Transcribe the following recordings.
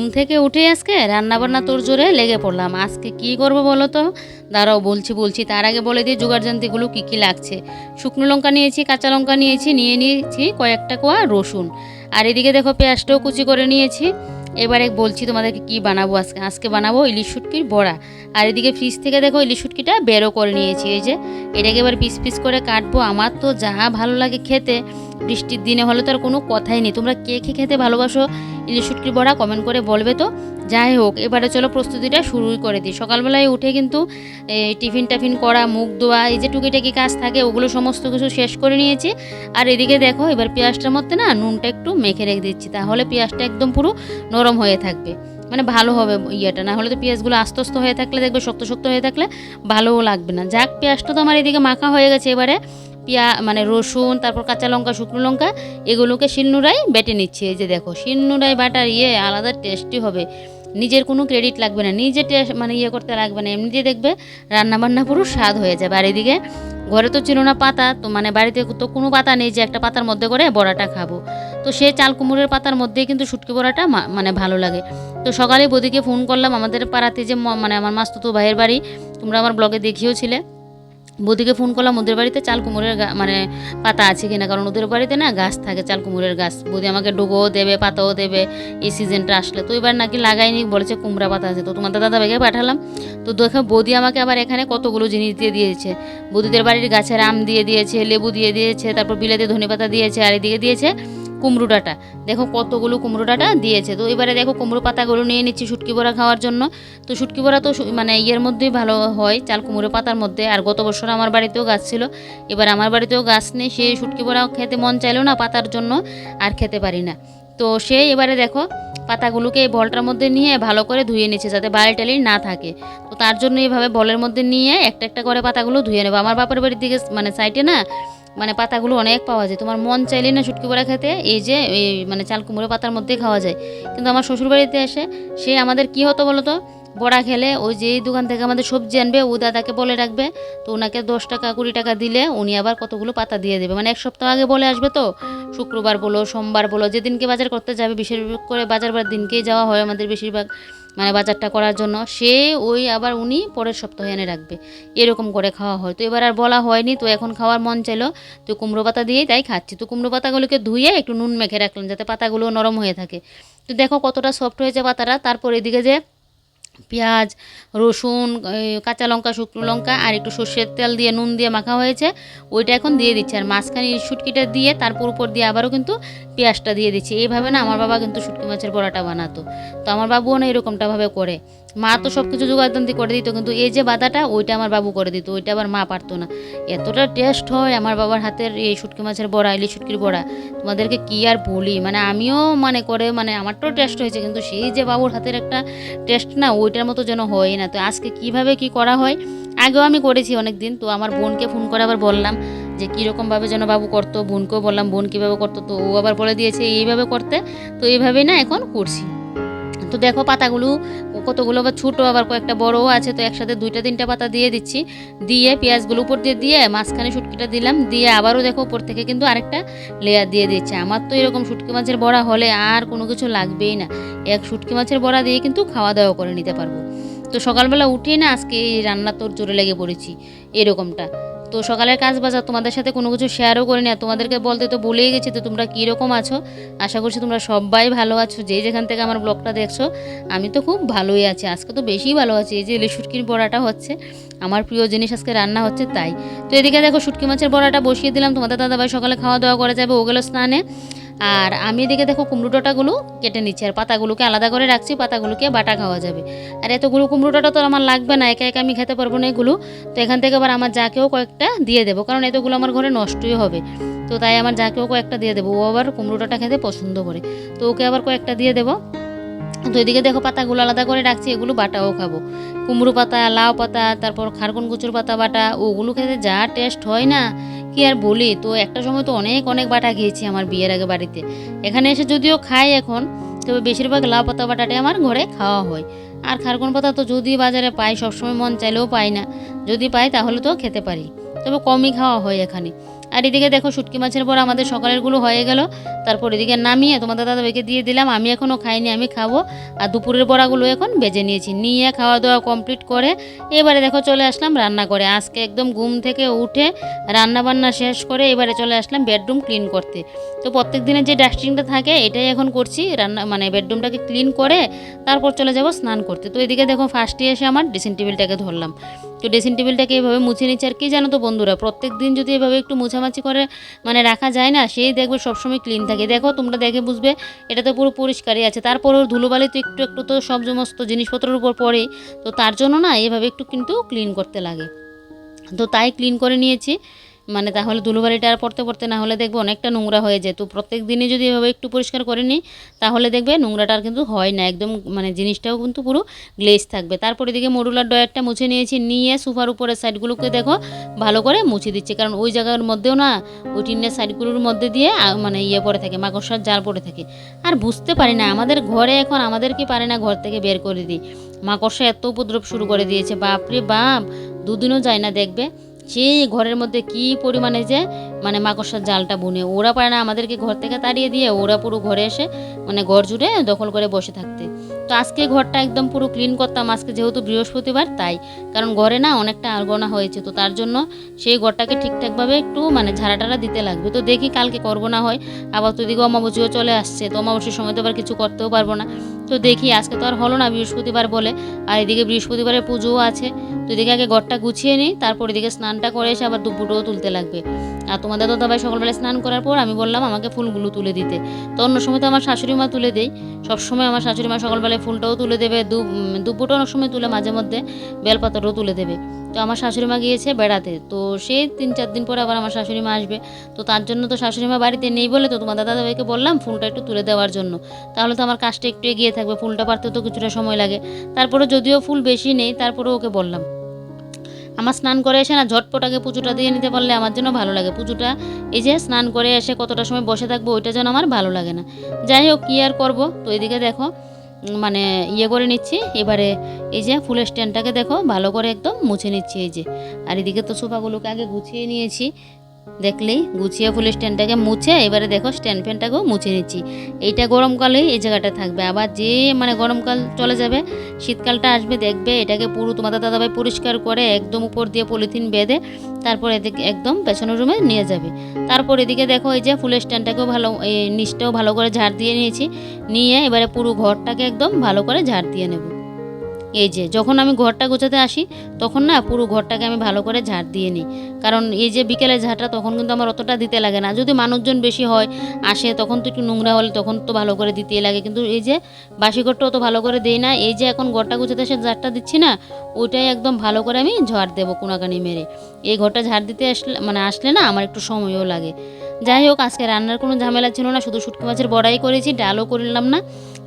ঘুম থেকে উঠে আজকে রান্নাবান্না তোর জোরে লেগে পড়লাম। আজকে কি করব বলো তো? দাঁড়াও, বলছি বলছি, তার আগে বলে দিই জোগাড়যন্ত্রীগুলো কী কী লাগছে। শুকনো লঙ্কা নিয়েছি, কাঁচা লঙ্কা নিয়েছি, নিয়ে নিয়েছি কয়েকটা কোয়া রসুন। আর এদিকে দেখো পেঁয়াজটাও কুচি করে নিয়েছি। এবারে বলছি তোমাদেরকে কি বানাবো আজকে। আজকে বানাবো ইলিশ শুটকির বড়া। আর এদিকে ফ্রিজ থেকে দেখো ইলিশ শুটকিটা বেরো করে নিয়েছি। এই যে এটাকে এবার পিস পিস করে কাটবো। আমার তো যা ভালো লাগে খেতে, বৃষ্টির দিনে হলে তো আর কোনো কথাই নেই। তোমরা কে কে খেতে ভালোবাসো ইলিশ শুটকির বড়া কমেন্ট করে বলবে তো। যাই হোক, এবারে চলো প্রস্তুতিটা শুরুই করে দিই। সকালবেলায় উঠে কিন্তু টিফিন টাফিন করা মুখ ধোয়া, এই যে টুকিটাকি কাজ থাকে, ওগুলো সমস্ত কিছু শেষ করে নিয়েছি। আর এদিকে দেখো, এবার পেঁয়াজটার মধ্যে না নুনটা একটু মেখে রেখে দিচ্ছি। তাহলে পেঁয়াজটা একদম পুরো নরম হয়ে থাকবে। মানে ভালো হবে ইয়েটা, না হলে তো পেঁয়াজগুলো আস্তে আস্তে হয়ে থাকলে দেখবে, শক্ত শক্ত হয়ে থাকলে ভালোও লাগবে না। যাক, পেঁয়াজটা তো আমার এদিকে মাখা হয়ে গেছে এবারে। পেঁয়া মানে রসুন, তারপর কাঁচা লঙ্কা, শুকনো লঙ্কা, এগুলোকে শিলনুরাই বেটে নিচ্ছে। এই যে দেখো শিলনুরাই বাটার ইয়ে আলাদা টেস্টি হবে। নিজের কোনো ক্রেডিট লাগবে না। নিজে মানে ইয়ে করতে লাগবে না। এমনিতে দেখবে রান্নাবান্না পুরো স্বাদ হয়ে যাবে। আর এদিকে ঘরে তো ছিল না পাতা, তো মানে বাড়িতে তো কোনো পাতা নেই যে একটা পাতার মধ্যে করে বড়াটা খাব। তো সে চাল কুমড়ের পাতার মধ্যেই কিন্তু শুটকি বড়াটা মানে ভালো লাগে। তো সকালে বদিকে ফোন করলাম, আমাদের পাড়াতে যে মানে আমার মাস্তুতো ভাইয়ের বাড়ি, তোমরা আমার ব্লগে দেখিয়েছিলে বৌদিকে ফোন করলাম, ওদের বাড়িতে চাল কুমড়ের মানে পাতা আছে কিনা? কারণ ওদের বাড়িতে না গাছ থাকে চাল কুমড়ের গাছ। বৌদি আমাকে ডোগোও দেবে, পাতাও দেবে, এই সিজনটা আসলে। তো এবার নাকি লাগাইনি বলেছে কুমড়া পাতা আছে। তো তোমাদের দাদা ভাইকে পাঠালাম। তো দেখো, বৌদি আমাকে আবার এখানে কতগুলো জিনিস দিয়ে দিয়েছে। বৌদিদের বাড়ির গাছের আম দিয়ে দিয়েছে, লেবু দিয়ে দিয়েছে, তারপর বিলাতে ধনে পাতা দিয়েছে, আর এদিকে দিয়েছে কুমড়ো ডাঁটা। দেখো কতগুলো কুমড়ো ডাঁটা দিয়েছে। তো এবারে দেখো কুমড়ো পাতাগুলো নিয়ে নিচ্ছি শুটকি বড়া খাওয়ার জন্য। তো শুটকি বড়া তো মানে ইয়ের মধ্যেই ভালো হয়, চাল কুমড়ো পাতার মধ্যে। আর গত বছর আমার বাড়িতেও গাছ ছিল। এবার আমার বাড়িতেও গাছ নেই, সে শুটকি বড়া খেতে মন চাইলো না পাতার জন্য, আর খেতে পারি না। তো সে এবারে দেখো পাতাগুলোকে এই বলটার মধ্যে নিয়ে ভালো করে ধুয়ে নিচ্ছে যাতে বালি টালি না থাকে। তো তার জন্য এইভাবে বলের মধ্যে নিয়ে একটা একটা করে পাতাগুলো ধুয়ে নেব। আমার বাপের বাড়ির দিকে মানে সাইডে না মানে পাতাগুলো অনেক পাওয়া যায়। তোমার মন চাইলে না শুটকি বড়া খেতে, এই যে, এই মানে চাল কুমড়ো পাতার মধ্যেই খাওয়া যায়। কিন্তু আমার শ্বশুরবাড়িতে এসে, সে আমাদের কি হতো বলো তো বড়া খেলে ওই যে দোকান থেকে আমাদের সবজি আনবে, ও দাদাকে বলে রাখবে, তো ওনাকে দশ টাকা, কুড়ি টাকা দিলে উনি আবার কতগুলো পাতা দিয়ে দেবে। মানে এক সপ্তাহ আগে বলে আসবে তো, শুক্রবার বলো, সোমবার বলো, যেদিনকে বাজার করতে যাবে, বিশেষ করে বাজার দিনকেই যাওয়া হয় আমাদের বেশিরভাগ। মানে বাজারটা করার জন্য, সে ওই আবার উনি পরের সপ্তাহে এনে রাখবে। এরকম করে খাওয়া হয়। তো এবার আর বলা হয়নি, তো এখন খাওয়ার মন চাইলো। তো কুমড়ো পাতা দিয়েই তাই খাচ্ছি। তো কুমড়ো পাতাগুলোকে ধুয়ে একটু নুন মেখে রাখলাম, যাতে পাতাগুলো নরম হয়ে থাকে। তো দেখো কতটা সফট হয়েছে পাতাটা। তারপর এদিকে যে পেঁয়াজ, রসুন কাঁচা লঙ্কা, শুকনো লঙ্কা আর একটু সর্ষের তেল দিয়ে নুন দিয়ে মাখা হয়েছে। ওইটা এখন দিয়ে দিচ্ছে আর মাঝখানে শুটকিটা দিয়ে তারপর উপর দিয়ে আবারও কিন্তু পেঁয়াজটা দিয়ে দিচ্ছি। এইভাবে না আমার বাবা কিন্তু শুটকি মাছের বড়াটা বানাতো। তো আমার বাবুও না এরকমটাভাবে করে। মা তো সব কিছু জোগাড়দান্তি করে দিত, কিন্তু এই যে বাদাটা ওইটা আমার বাবু করে দিত, ওইটা আবার মা পারতো না। এতটা টেস্ট হয় আমার বাবার হাতের এই শুটকি মাছের বড়া, ইলিশ শুটকির বড়া, তোমাদেরকে কি আর বলি? মানে আমিও মানে করে মানে আমারটাও টেস্ট হয়েছে, কিন্তু সেই যে বাবুর হাতের একটা টেস্ট না, ওইটার মতো যেন হয় না। তো আজকে কীভাবে কি করা হয়? আগেও আমি করেছি অনেক দিন তো আমার বোনকে ফোন করে আবার বললাম যে, কীরকমভাবে যেন বাবু করতো? বোনকেও বললাম বোন কীভাবে করতো? তো ও আবার বলে দিয়েছে, এইভাবে করতে। তো এইভাবেই না এখন করছি। তো দেখো পাতাগুলো, কতগুলো আবার ছোটো, আবার কয়েকটা বড়ও আছে, তো একসাথে দুইটা, তিনটা পাতা দিয়ে দিচ্ছি। দিয়ে পেঁয়াজগুলো উপর দিয়ে দিয়ে মাঝখানে শুটকিটা দিলাম, দিয়ে আবারও দেখো উপর থেকে কিন্তু আরেকটা লেয়ার দিয়ে দিচ্ছে। আমার তো এরকম শুটকি মাছের বড়া হলে আর কোনো কিছু লাগবেই না। এক শুটকি মাছের বড়া দিয়ে কিন্তু খাওয়া দাওয়া করে নিতে পারব। তো সকালবেলা উঠেই না আজকে এই রান্না তোর জোরে লেগে পড়েছি, এরকমটা। তো সকালের কাজ বাজার তোমাদের সাথে কোনো কিছু শেয়ারও করি না তোমাদেরকে বলতে তো ভুলেই গেছি তো তোমরা কীরকম আছো। আশা করছি তোমরা সবাই ভালো আছো, যে যেখান থেকে আমার ব্লগটা দেখছ, আমি তো খুব ভালোই আছি। আজকে তো বেশি ভালো আছি, এই যে ইলিশ শুটকির বড়াটা হচ্ছে, আমার প্রিয় জিনিস আজকে রান্না হচ্ছে তাই। তো এদিকে দেখো শুটকি মাছের বড়াটা বসিয়ে দিলাম, তোমাদের দাদাভাই সকালে খাওয়া দাওয়া করা যাবে, ও গেলো স্নানে। আর আমি এদিকে দেখো কুমড়ো ডাঁটাগুলো কেটে নিচ্ছি, আর পাতাগুলোকে আলাদা করে রাখছি, পাতাগুলোকে বাটা খাওয়া যাবে। আর এতগুলো কুমড়ো ডাঁটা তো আমার লাগবে না, একা একা আমি খেতে পারব না এগুলো। তো এখান থেকে আবার আমার যাকেও কয়েকটা দিয়ে দেবো, কারণ এতগুলো আমার ঘরে নষ্টই হবে। তো তাই আমার যাকেও কয়েকটা দিয়ে দেবো, ও আবার কুমড়ো ডাঁটা খেতে পছন্দ করে। তো ওকে আবার কয়েকটা দিয়ে দেবো। তো এদিকে দেখো পাতাগুলো আলাদা করে রাখছি, এগুলো বাটাও খাব। কুমড়ো পাতা, লাউ পাতা, তারপর খারকন কুচুর পাতা বাটা, ওগুলো খেতে যা টেস্ট হয় না কি আর বলি? তো একটা সময় তো অনেক অনেক বাটা খেয়েছি আমার বিয়ের আগে বাড়িতে। এখানে এসে যদিও খাই এখন, তবে বেশিরভাগ লাউ পাতা বাটাটাই আমার ঘরে খাওয়া হয়। আর খারকন পাতা তো যদি বাজারে পাই, সবসময় মন চাইলেও পাই না। যদি পাই তাহলে তো খেতে পারি। তবে কমই খাওয়া হয় এখানে। আর এদিকে দেখো শুটকি মাছের পর আমাদের সকালেরগুলো হয়ে গেল। তারপর এদিকে নামিয়ে তোমাদের দাদাভাইকে দিয়ে দিলাম। আমি এখনও খাইনি, আমি খাব। আর দুপুরের বড়াগুলো এখন বেজে নিয়েছি। নিয়ে খাওয়া দাওয়া কমপ্লিট করে এবারে দেখো চলে আসলাম রান্না করে আজকে একদম ঘুম থেকে উঠে রান্না বান্না শেষ করে এবারে চলে আসলাম বেডরুম ক্লিন করতে। তো প্রত্যেক দিনের যে ডাস্টিংটা থাকে, এটাই এখন করছি। রান্না মানে বেডরুমটাকে ক্লিন করে তারপর চলে যাব স্নান করতে। তো এদিকে দেখো ফার্স্টে এসে আমার ড্রেসিং টেবিলটাকে ধরলাম। তো ড্রেসিং টেবিলটাকে এভাবে মুছে নিচ্ছে। আর কি জানো তো বন্ধুরা, প্রত্যেক দিন যদি এভাবে একটু মুছামাছি করে মানে রাখা যায় না সেই দেখবে সবসময় ক্লিন থাকে। দেখো, তোমরা দেখে বুঝবে, এটা তো পুরো পরিষ্কারই আছে। তারপরেও ধুলোবালি তো একটু একটু তো সব সমস্ত জিনিসপত্রের উপর পড়ে। তো তার জন্য না, এভাবে একটু কিন্তু ক্লিন করতে লাগে। তো তাই ক্লিন করে নিয়েছি। মানে তাহলে ধুলোবালিটা আর পড়তে পড়তে না হলে দেখবে অনেকটা নোংরা হয়ে যায় তো প্রত্যেক দিনই যদি এভাবে একটু পরিষ্কার করে নিই, তাহলে দেখবে নোংরাটা আর কিন্তু হয় না। একদম মানে জিনিসটাও কিন্তু পুরো গ্লেজ থাকবে। তারপর এদিকে মডুলার ডয়ারটা মুছে নিয়েছি। নিয়ে সোফার উপরের সাইডগুলোকে দেখো ভালো করে মুছে দিচ্ছে। কারণ ওই জায়গার মধ্যেও না, ওই টিনের সাইডগুলোর মধ্যে দিয়ে মানে ইয়ে পড়ে থাকে, মাকড়সার জাল পড়ে থাকে। আর বুঝতে পারি না, আমাদের ঘরে এখন আমাদেরকে পারে না ঘর থেকে বের করে দিই। মাকড়সা এত উপদ্রব শুরু করে দিয়েছে। বাপরে বাপ, দুদিনও যায় না দেখবে। সেই ঘরের মধ্যে কি পরিমাণে যে মানে মাকড়সার জালটা বুনে, ওরা পারে না আমাদেরকে ঘর থেকে তাড়িয়ে দিয়ে ওরা পুরো ঘরে এসে মানে ঘর জুড়ে দখল করে বসে থাকতে। তো আজকে ঘরটা একদম পুরো ক্লিন করতাম, আজকে যেহেতু বৃহস্পতিবার, তাই। কারণ ঘরে না অনেকটা আলগোনা হয়েছে, তো তার জন্য সেই ঘরটাকে ঠিকঠাকভাবে একটু মানে ঝাড়াটারা দিতে লাগবে। তো দেখি কালকে করব না হয়, আবার তো এদিকে অমাবস্যও চলে আসছে, তো অমাবস্যার সময় তো আবার কিছু করতেও পারব না। তো দেখি আজকে তো আর হলো না বৃহস্পতিবার বলে, আর এদিকে বৃহস্পতিবারের পুজোও আছে। তো এদিকে আগে ঘরটা গুছিয়ে নিই, তারপর এদিকে স্নানটা করে এসে আবার দুপুরও তুলতে লাগবে। আর তোমাদের তো দাবাই সকালবেলা স্নান করার পর আমি বললাম আমাকে ফুলগুলো তুলে দিতে। তো অন্য সময় তো আমার শাশুড়ি মা তুলে দেয় সবসময় আমার শাশুড়ি মা সকালবেলায় ফুলটাও তুলে দেবে দুপুরটা অনেক সময় তুলে মাঝে মধ্যে বেলপাতাটাও তুলে দেবে। তো আমার শাশুড়ি মা গিয়েছে বেড়াতে। তো সেই তিন চার দিন পরে আবার আমার শাশুড়ি মা আসবে। তো তার জন্য তো শাশুড়ি মা বাড়িতে নেই বলে তো তোমার দাদা ভাইকে বললাম ফুলটা একটু তুলে দেওয়ার জন্য। তাহলে তো আমার কাজটা একটু এগিয়ে থাকবে, ফুলটা পারতে তো কিছুটা সময় লাগে। তারপরে যদিও ফুল বেশি নেই তারপরে ওকে বললাম। আমার স্নান করে এসে না ঝটপট আগে পুজোটা দিয়ে নিতে পারলে আমার জন্য ভালো লাগে। পুজোটা এই যে স্নান করে এসে কতটা সময় বসে থাকব ওইটা যেন আমার ভালো লাগে না। যাই হোক, কী আর করব? তো এদিকে দেখো মানে ইয়ে করে নিচ্ছি। এবারে এই যে ফুলের স্ট্যান্ডটাকে দেখো, ভালো করে একদম মুছে নিচ্ছি এই যে। আর এদিকে তো সোফাগুলোকে আগে গুছিয়ে নিয়েছি। দেখলেই গুছিয়ে ফুলের স্ট্যান্ডটাকে মুছে, এবারে দেখো স্ট্যান্ড ফ্যানটাকেও মুছে নিচ্ছি। এইটা গরমকালেই এই জায়গাটা থাকবে। আবার যে মানে গরমকাল চলে যাবে, শীতকালটা আসবে, দেখবে এটাকে পুরো তোমাদের দাদাভাই পরিষ্কার করে একদম উপর দিয়ে পলিথিন বেঁধে তারপর এদিকে একদম পেছনের রুমে নিয়ে যাবে। তারপর এদিকে দেখো এই যে ফুলের স্ট্যান্ডটাকেও ভালো, এই নিচটাও ভালো করে ঝাড় দিয়ে নিয়েছি। নিয়ে এবারে পুরো ঘরটাকে একদম ভালো করে ঝাড় দিয়ে নেব। এই যে, যখন আমি ঘরটা গোছাতে আসি, তখন না পুরো ঘরটাকে আমি ভালো করে ঝাড় দিয়ে নিই। কারণ এই যে বিকেলে ঝাড়টা, তখন কিন্তু আমার অতটা দিতে লাগে না। যদি মানুষজন বেশি হয়, আসে, তখন তো একটু নোংরা হলে তখন তো ভালো করে দিতেই লাগে। কিন্তু এই যে বাসি ঘরটা অত ভালো করে দেই না, এই যে এখন ঘরটা গুছাতে এসে ঝাড়টা দিচ্ছি না, ওইটাই একদম ভালো করে আমি ঝাড় দেবো কোনাকানি মেরে। এই ঘরটা ঝাড় দিতে আসলে মানে আসলে না আমার একটু সময়ও লাগে। যাই হোক, আজকে রান্নার কোনো ঝামেলা ছিল না। শুধু শুটকি মাছের বড়াই করেছি, ডালও করলাম না।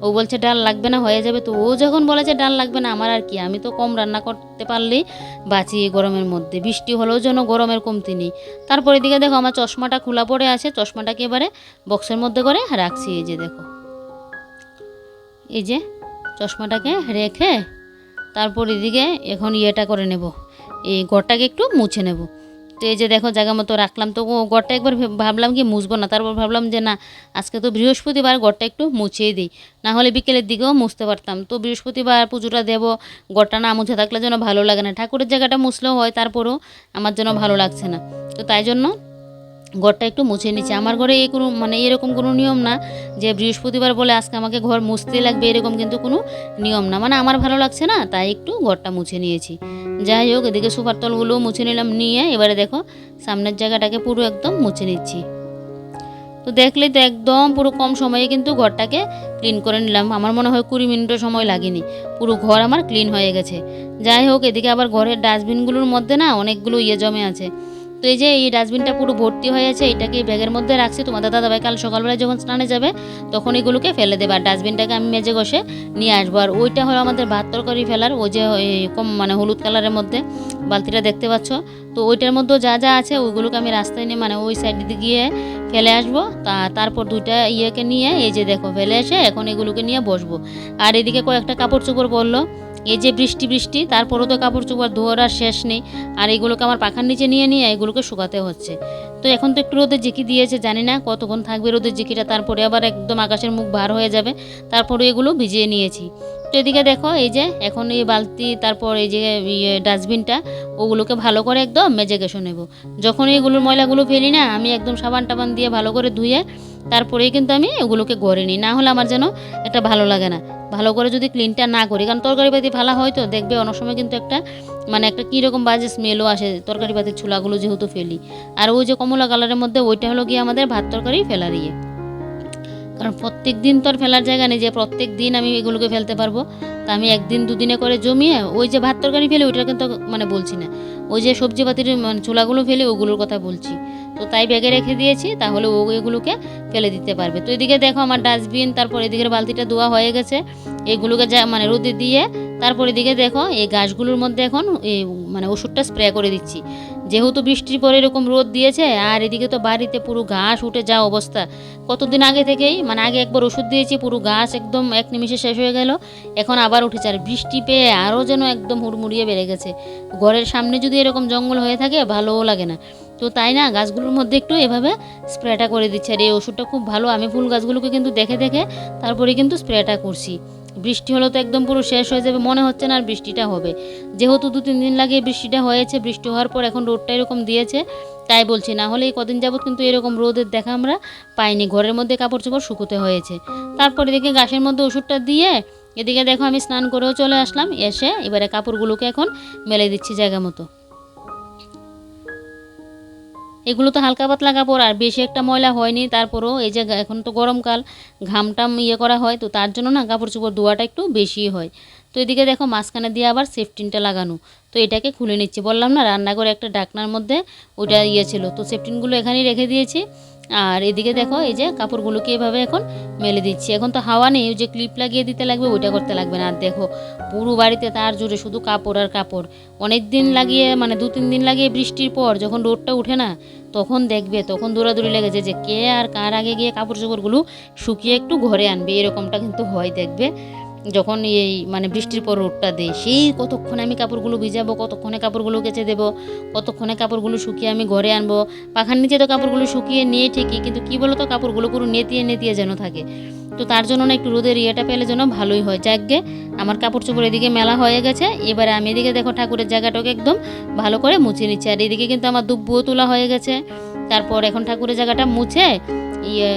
ও বলছে, ডাল লাগবে না, হয়ে যাবে। তো ও যখন বলেছে ডাল লাগবে না, আমার আর কি? আমি তো কম রান্না করতে পারলেই বাঁচি এই গরমের মধ্যে। বৃষ্টি হলেও যেন গরমের কমতি নেই। তারপর এদিকে দেখো, আমার চশমাটা খোলা পড়ে আছে। চশমাটাকে এবারে বক্সের মধ্যে করে রাখছি। এই যে দেখো। এই যে চশমাটাকে রেখে তারপর এদিকে এখন ইয়েটা করে নেব। এই ঘরটাকে একটু মুছে নেব। তো এই যে দেখো জায়গা মতো রাখলাম। তো ও ঘরটা একবার ভেব- ভাবলাম কি মুছবো না, তারপর ভাবলাম যে না, আজকে তো বৃহস্পতিবার গড়টা একটু মুছিয়ে দিই। না হলে বিকেলের দিকেও মুছতে পারতাম। তো বৃহস্পতিবার পুজোটা দেবো, ঘরটা না মুছে থাকলে যেন ভালো লাগে না। ঠাকুরের জায়গাটা মুছলেও হয়, তারপরেও আমার যেন ভালো লাগছে না। তো তাই জন্য ঘরটা একটু মুছে নিচ্ছে। আমার ঘরে এই কোনো মানে এরকম কোনো নিয়ম না যে বৃহস্পতিবার বলে আজকে আমাকে ঘর মুছতে লাগবে, এরকম কিন্তু কোনো নিয়ম না। মানে আমার ভালো লাগছে না, তাই একটু ঘরটা মুছে নিয়েছি। যাই হোক, এদিকে সুপার তলগুলোও মুছে নিলাম, নিয়ে এবারে দেখো সামনের জায়গাটাকে পুরো একদম মুছে নিচ্ছি। তো দেখলেই তো একদম পুরো কম সময়ে কিন্তু ঘরটাকে ক্লিন করে নিলাম। আমার মনে হয় কুড়ি মিনিটও সময় লাগেনি। পুরো ঘর আমার ক্লিন হয়ে গেছে। যাই হোক, এদিকে আবার ঘরের ডাস্টবিনগুলোর মধ্যে না অনেকগুলো ইয়ে জমে আছে। তো এই যে এই ডাস্টবিনটা পুরো ভর্তি হয়ে আছে, এটাকে ব্যাগের মধ্যে রাখছি। তোমাদের দাদাভাই কাল সকালবেলায় যখন স্নানে যাবে, তখন এগুলোকে ফেলে দেবে। আর ডাস্টবিনটাকে আমি মেজে ঘষে নিয়ে আসব। আর ওইটা হলো আমাদের ভাত তরকারি ফেলার, ওই যে কম মানে হলুদ কালারের মধ্যে বালতিটা দেখতে পাচ্ছ। তো ওইটার মধ্যে যা যা আছে, ওইগুলোকে আমি রাস্তায় নিয়ে মানে ওই সাইড দিয়ে গিয়ে ফেলে আসব। তা তারপর দুইটা ইয়েকে নিয়ে, এই যে দেখো, ফেলে এসে এখন এগুলোকে নিয়ে বসবো। আর এদিকে কয়েকটা কাপড় চোপড় পরলো। এই যে বৃষ্টি বৃষ্টি, তারপরেও তো কাপড় চোপড় ধোয়ার আর শেষ নেই। আর এগুলোকে আমার পাখার নিচে নিয়ে নিয়ে এগুলোকে শুকাতে হচ্ছে। তো এখন তো একটু রোদের জিকি দিয়েছে, জানি না কতক্ষণ থাকবে রোদের জিকিটা তারপরে আবার একদম আকাশের মুখ ভার হয়ে যাবে। তারপরে এগুলো ভিজিয়ে নিয়েছি। তো এদিকে দেখো, এই যে এখন এই বালতি, তারপর এই যে ইয়ে ডাস্টবিনটা, ওগুলোকে ভালো করে একদম মেজে গেছো নেব। যখন এইগুলোর ময়লাগুলো ফেলি না, আমি একদম সাবান টাবান দিয়ে ভালো করে ধুয়ে, তারপরেই কিন্তু আমি ওগুলোকে গড়ে নিই। না হলে আমার যেন এটা ভালো লাগে না। ভালো করে যদি ক্লিনটা না করি, কারণ তরকারি পাতি ফেলা হয় তো, দেখবে অনেক সময় কিন্তু একটা মানে একটা কীরকম বাজে স্মেলও আসে তরকারি পাতির ছোলাগুলো যেহেতু ফেলি। আর ওই যে কমলা কালারের মধ্যে ওইটা হলো গিয়ে আমাদের ভাত তরকারি ফেলার ইয়ে। কারণ প্রত্যেক দিন তো আর ফেলার জায়গা নেই যে প্রত্যেক দিন আমি এগুলোকে ফেলতে পারব। তা আমি একদিন দুদিনে করে জমিয়ে ওই যে ভাত তরকারি ফেলে ওইটা কিন্তু মানে বলছি না। ওই যে সবজি পাতির মানে ছোলাগুলো ফেলে, ওগুলোর কথা বলছি। তো তাই ব্যাগে রেখে দিয়েছি তাহলে ও এগুলোকে ফেলে দিতে পারবে। তো এদিকে দেখো আমার ডাস্টবিন তারপর এদিকের বালতিটা ধোয়া হয়ে গেছে। এগুলোকে যা মানে রোদে দিয়ে তারপর এদিকে দেখো এই গাছগুলোর মধ্যে এখন এই মানে ওষুধটা স্প্রে করে দিচ্ছি। যেহেতু বৃষ্টির পরে এরকম রোদ দিয়েছে আর এদিকে তো বাড়িতে পুরো ঘাস উঠে যা অবস্থা। কতদিন আগে থেকেই মানে আগে একবার ওষুধ দিয়েছি পুরো গাছ একদম এক নিমিষে শেষ হয়ে গেল এখন আবার উঠেছে। আর বৃষ্টি পেয়ে আরও যেন একদম হুড়মুড়িয়ে বেড়ে গেছে। ঘরের সামনে যদি এরকম জঙ্গল হয়ে থাকে ভালোও লাগে না। তো তাই না, গাছগুলোর মধ্যে একটু এভাবে স্প্রেটা করে দিচ্ছে। আর এই ওষুধটা খুব ভালো, আমি ফুল গাছগুলোকে কিন্তু দেখে দেখে তারপরে কিন্তু স্প্রেটা করছি। বৃষ্টি হলে তো একদম পুরো শেষ হয়ে যাবে, মনে হচ্ছে না আর বৃষ্টিটা হবে। যেহেতু দু তিন দিন লাগে বৃষ্টিটা হয়েছে, বৃষ্টি হওয়ার পর এখন রোদটা এরকম দিয়েছে, তাই বলছি, না হলে এই কদিন যাবত কিন্তু এরকম রোদের দেখা আমরা পাইনি। ঘরের মধ্যে কাপড় চোপড় শুকোতে হয়েছে। তারপরে দেখে গাছের মধ্যে ওষুধটা দিয়ে এদিকে দেখো আমি স্নান করেও চলে আসলাম, এসে এবারে কাপড়গুলোকে এখন মেলে দিচ্ছি জায়গা মতো। এগুলো তো হালকা পাতলা কাপড়, আর বেশি একটা ময়লা হয়নি, তারপরও এই যে এখন তো গরমকাল, ঘামটাম ইয়ে করা হয়, তো তার জন্য না কাপড় চোপড় ধোয়াটা একটু বেশি হয়। তো এদিকে দেখো মাঝখানে দিয়ে আবার সেফটিনটা লাগানো, তো এটাকে খুলে নিচ্ছি। বললাম না, রান্নাঘরে একটা ডাকনার মধ্যে ওটা ইয়ে ছিল, তো সেফটিনগুলো এখানেই রেখে দিয়েছি। আর এদিকে দেখো, এই যে কাপড়গুলোকে এভাবে এখন মেলে দিচ্ছি। এখন তো হাওয়া নেই, ওই যে ক্লিপ লাগিয়ে দিতে লাগবে, ওইটা করতে লাগবে না। আর দেখো, পুরো বাড়িতে তার জুড়ে শুধু কাপড় আর কাপড়। অনেক দিন লাগিয়ে মানে দু তিন দিন লাগিয়ে বৃষ্টির পর যখন রোডটা উঠে না, তখন দেখবে, তখন দৌড়াদৌড়ি লেগেছে যে কে আর কার আগে গিয়ে কাপড় চোপড়গুলো শুকিয়ে একটু ঘরে আনবে। এরকমটা কিন্তু হয়, দেখবে। যখন এই মানে বৃষ্টির পর রোদটা দেয় সেই কতক্ষণে আমি কাপড়গুলো ভিজাবো, কতক্ষণে কাপড়গুলো কেচে দেবো, কতক্ষণে কাপড়গুলো শুকিয়ে আমি ঘরে আনব। পাখার নিচে তো কাপড়গুলো শুকিয়ে নিয়ে ঠিকই, কিন্তু কী বলো তো কাপড়গুলো পুরো নেতিয়ে নেতিয়ে যেন থাকে। তো তার জন্য না একটু রোদের ইয়েটা পেলে যেন ভালোই হয়। যাকগে, আমার কাপড় চোপড় এদিকে মেলা হয়ে গেছে, এবারে আমি এদিকে দেখো ঠাকুরের জায়গাটাকে একদম ভালো করে মুছে নিচ্ছি। আর এদিকে কিন্তু আমার দুব্বুও তোলা হয়ে গেছে। তারপর এখন ঠাকুরের জায়গাটা মুছে ইয়ে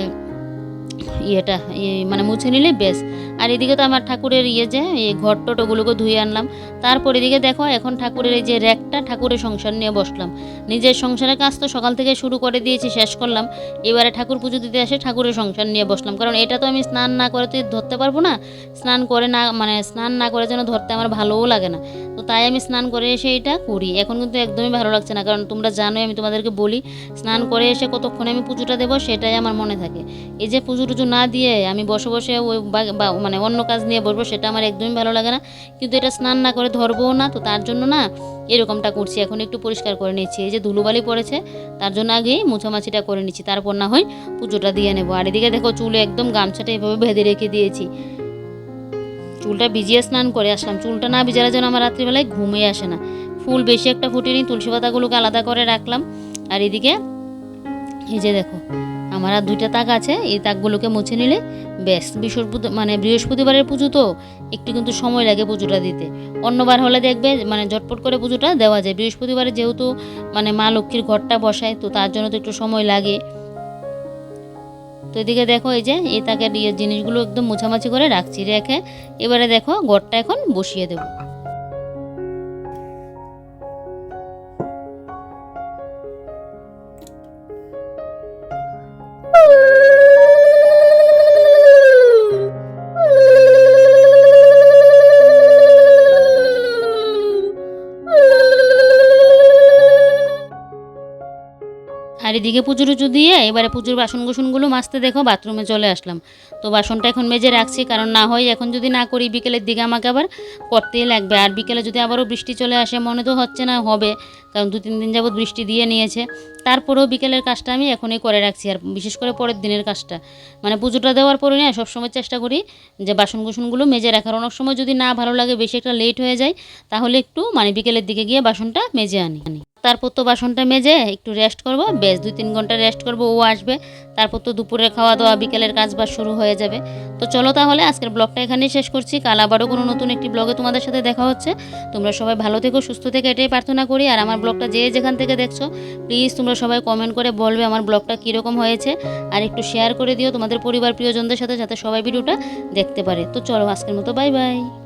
ইয়েটা ইয়ে মানে মুছে নিলে বেশ। আর এদিকে তো আমার ঠাকুরের ইয়ে যে এই ঘর টোটোগুলোকে ধুয়ে আনলাম। তারপর এদিকে দেখো, এখন ঠাকুরের এই যে র্যাকটা, ঠাকুরের সংসার নিয়ে বসলাম। নিজের সংসারের কাজ তো সকাল থেকে শুরু করে দিয়েছি, শেষ করলাম। এবারে ঠাকুর পুজো দিতে এসে ঠাকুরের সংসার নিয়ে বসলাম। কারণ এটা তো আমি স্নান না করে তো ধরতে পারব না। স্নান করে না মানে স্নান না করে যেন ধরতে আমার ভালোও লাগে না। তো তাই আমি স্নান করে এসে এটা করি। এখন কিন্তু একদমই ভালো লাগছে না। কারণ তোমরা জানোই, আমি তোমাদেরকে বলি, স্নান করে এসে কতক্ষণে আমি পুজোটা দেবো সেটাই আমার মনে থাকে। এই যে পুজো টুজো না দিয়ে আমি বসে বসে ওই বা- মানে অন্য কাজ নিয়ে বসবো, সেটা আমার একদমই ভালো লাগে না। কিন্তু এটা স্নান না করে ধরবও না, তো তার জন্য না এরকমটা করছি। এখন একটু পরিষ্কার করে নিচ্ছি। এই যে ধুলোবালি পড়েছে, তার জন্য আগেই মুছামাছিটা করে নিচ্ছি। তারপর না হয় পুজোটা দিয়ে নেব। আর এদিকে দেখো চুলে একদম গামছাটা এভাবে বেঁধে রেখে দিয়েছি। চুলটা ভিজিয়ে স্নান করে আসলাম। চুলটা না ভিজালে যেন আমার রাত্রিবেলায় ঘুমিয়ে আসে না। ফুল বেশি একটা ফুটিনি, তুলসী পাতাগুলোকে আলাদা করে রাখলাম। আর এদিকে এই যে দেখো আমার আর দুইটা তাক আছে, এই তাকগুলোকে মুছে নিলে ব্যাস, বৃহস্পতি মানে বৃহস্পতিবারের পুজো তো একটু কিন্তু সময় লাগে পুজোটা দিতে। অন্যবার হলে দেখবে মানে ঝটপট করে পুজোটা দেওয়া যায়। বৃহস্পতিবারে যেহেতু মানে মা লক্ষ্মীর ঘরটা বসায়, তো তার জন্য তো একটু সময় লাগে। তো এদিকে দেখো এই যে, এই তাকের ইয়ে জিনিসগুলো একদম মোছামাছি করে রাখছি রেখে, এবারে দেখো ঘরটা এখন বসিয়ে দেবো। আর এদিকে পুজো টুজো দিয়ে এবারে পুজোর বাসন কুসনগুলো মাজতে দেখো, বাথরুমে চলে আসলাম। তো বাসনটা এখন মেজে রাখছি, কারণ না হয় এখন যদি না করি বিকেলের দিকে আমাকে আবার করতেই লাগবে। আর বিকেলে যদি আবারও বৃষ্টি চলে আসে, মনে তো হচ্ছে না হবে, কারণ দু তিন দিন যাবত বৃষ্টি দিয়ে নিয়েছে। তারপরেও বিকেলের কাজটা আমি এখনই করে রাখছি, আর বিশেষ করে পরের দিনের কাজটা। মানে পুজোটা দেওয়ার পরে না সবসময় চেষ্টা করি যে বাসন কুসনগুলো মেজে রাখার। অনেক সময় যদি না ভালো লাগে, বেশি একটা লেট হয়ে যায়, তাহলে একটু মানে বিকেলের দিকে গিয়ে বাসনটা মেজে আনি। তারপর তো বাসনটা মেজে একটু রেস্ট করব। বেশ, দুই তিন ঘণ্টা রেস্ট করব, ও আসবে। তারপর তো দুপুরে খাওয়া দাওয়া বিকেলের কাজ বাজ শুরু হয়ে যাবে। তো চলো তাহলে আজকের ব্লগটা এখানেই শেষ করছি। কাল আবারও কোনো নতুন একটি ব্লগে তোমাদের সাথে দেখা হচ্ছে। তোমরা সবাই ভালো থেকো, সুস্থ থেকে, এটাই প্রার্থনা করি। আর আমার ব্লগটা যে যেখান থেকে দেখছ প্লিজ তোমরা সবাই কমেন্ট করে বলবে আমার ব্লগটা কীরকম হয়েছে। আর একটু শেয়ার করে দিও তোমাদের পরিবার প্রিয়জনদের সাথে, যাতে সবাই ভিডিওটা দেখতে পারে। তো চলো আজকের মতো বাই বাই